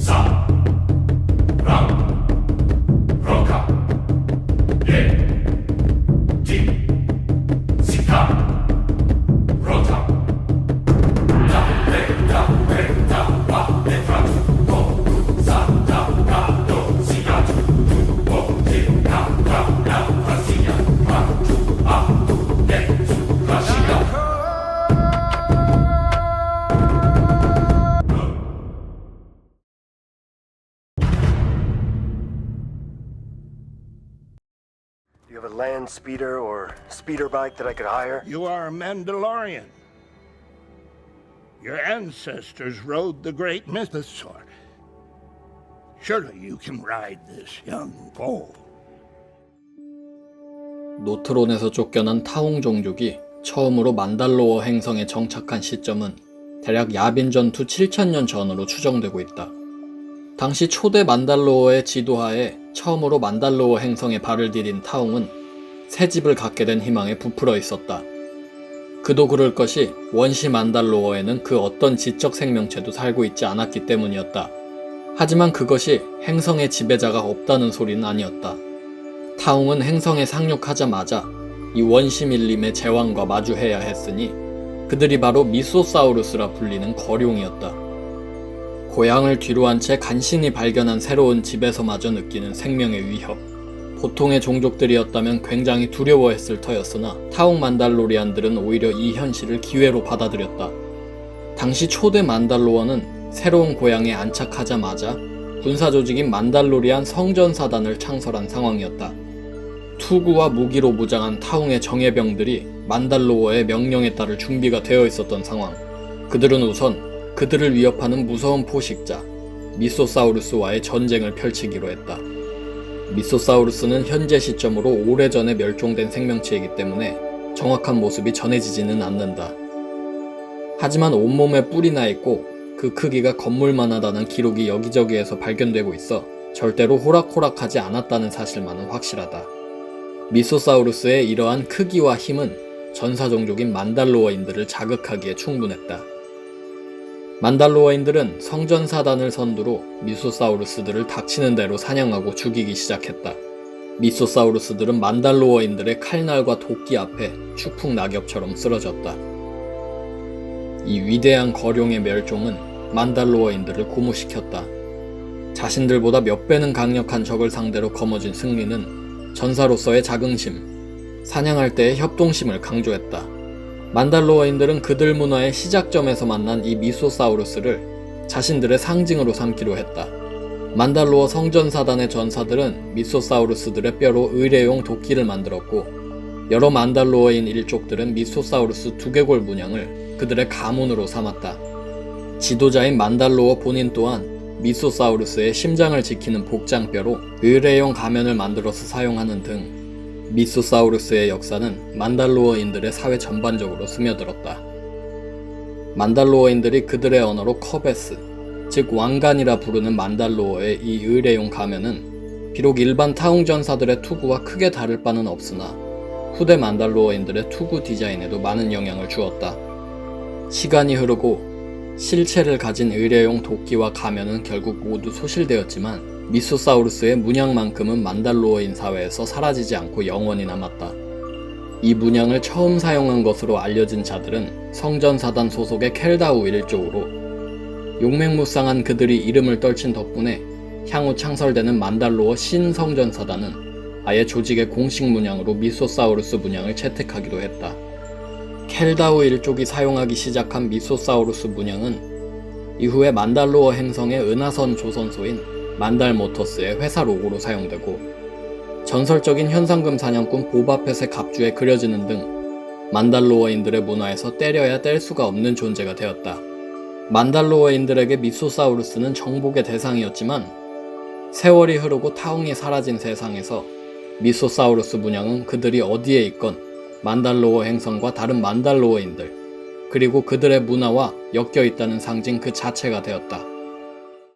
사, Do you have a land speeder or speeder bike that I could hire? You are a Mandalorian. Your ancestors rode the great mythosaur. Surely you can ride this young foal. 노트론에서 쫓겨난 타웅 종족이 처음으로 만달로어 행성에 정착한 시점은 대략 야빈 전투 7000년 전으로 추정되고 있다. 당시 초대 만달로어의 지도하에 처음으로 만달로어 행성에 발을 디딘 타웅은 새 집을 갖게 된 희망에 부풀어 있었다. 그도 그럴 것이 원시 만달로어에는 그 어떤 지적 생명체도 살고 있지 않았기 때문이었다. 하지만 그것이 행성의 지배자가 없다는 소리는 아니었다. 타웅은 행성에 상륙하자마자 이 원시 밀림의 제왕과 마주해야 했으니 그들이 바로 미소사우루스라 불리는 거룡이었다. 고향을 뒤로 한 채 간신히 발견한 새로운 집에서마저 느끼는 생명의 위협. 보통의 종족들이었다면 굉장히 두려워했을 터였으나 타웅 만달로리안들은 오히려 이 현실을 기회로 받아들였다. 당시 초대 만달로어는 새로운 고향에 안착하자마자 군사 조직인 만달로리안 성전사단을 창설한 상황이었다. 투구와 무기로 무장한 타웅의 정예병들이 만달로어의 명령에 따를 준비가 되어 있었던 상황. 그들은 우선 그들을 위협하는 무서운 포식자 미소사우루스와의 전쟁을 펼치기로 했다. 미소사우루스는 현재 시점으로 오래전에 멸종된 생명체이기 때문에 정확한 모습이 전해지지는 않는다. 하지만 온몸에 뿔이 나 있고 그 크기가 건물만 하다는 기록이 여기저기에서 발견되고 있어 절대로 호락호락하지 않았다는 사실만은 확실하다. 미소사우루스의 이러한 크기와 힘은 전사 종족인 만달로어인들을 자극하기에 충분했다. 만달로어인들은 성전 사단을 선두로 미소사우루스들을 닥치는 대로 사냥하고 죽이기 시작했다. 미소사우루스들은 만달로어인들의 칼날과 도끼 앞에 추풍 낙엽처럼 쓰러졌다. 이 위대한 거룡의 멸종은 만달로어인들을 고무시켰다. 자신들보다 몇 배는 강력한 적을 상대로 거머쥔 승리는 전사로서의 자긍심, 사냥할 때의 협동심을 강조했다. 만달로어인들은 그들 문화의 시작점에서 만난 이 미소사우루스를 자신들의 상징으로 삼기로 했다. 만달로어 성전사단의 전사들은 미소사우루스들의 뼈로 의뢰용 도끼를 만들었고 여러 만달로어인 일족들은 미소사우루스 두개골 문양을 그들의 가문으로 삼았다. 지도자인 만달로어 본인 또한 미소사우루스의 심장을 지키는 복장뼈로 의뢰용 가면을 만들어서 사용하는 등 미소사우루스의 역사는 만달로어인들의 사회 전반적으로 스며들었다. 만달로어인들이 그들의 언어로 커베스, 즉 왕관이라 부르는 만달로어의 이 의뢰용 가면은 비록 일반 타웅 전사들의 투구와 크게 다를 바는 없으나 후대 만달로어인들의 투구 디자인에도 많은 영향을 주었다. 시간이 흐르고 실체를 가진 의뢰용 도끼와 가면은 결국 모두 소실되었지만 미소사우루스의 문양만큼은 만달로어인 사회에서 사라지지 않고 영원히 남았다. 이 문양을 처음 사용한 것으로 알려진 자들은 성전사단 소속의 켈다우 일족으로 용맹무쌍한 그들이 이름을 떨친 덕분에 향후 창설되는 만달로어 신성전사단은 아예 조직의 공식 문양으로 미소사우루스 문양을 채택하기도 했다. 켈다우 일족이 사용하기 시작한 미소사우루스 문양은 이후에 만달로어 행성의 은하선 조선소인 만달 모터스의 회사 로고로 사용되고 전설적인 현상금 사냥꾼 보바펫의 갑주에 그려지는 등 만달로어인들의 문화에서 때려야 뗄 수가 없는 존재가 되었다. 만달로어인들에게 미소사우루스는 정복의 대상이었지만 세월이 흐르고 타웅이 사라진 세상에서 미소사우루스 문양은 그들이 어디에 있건 만달로어 행성과 다른 만달로어인들 그리고 그들의 문화와 엮여 있다는 상징 그 자체가 되었다.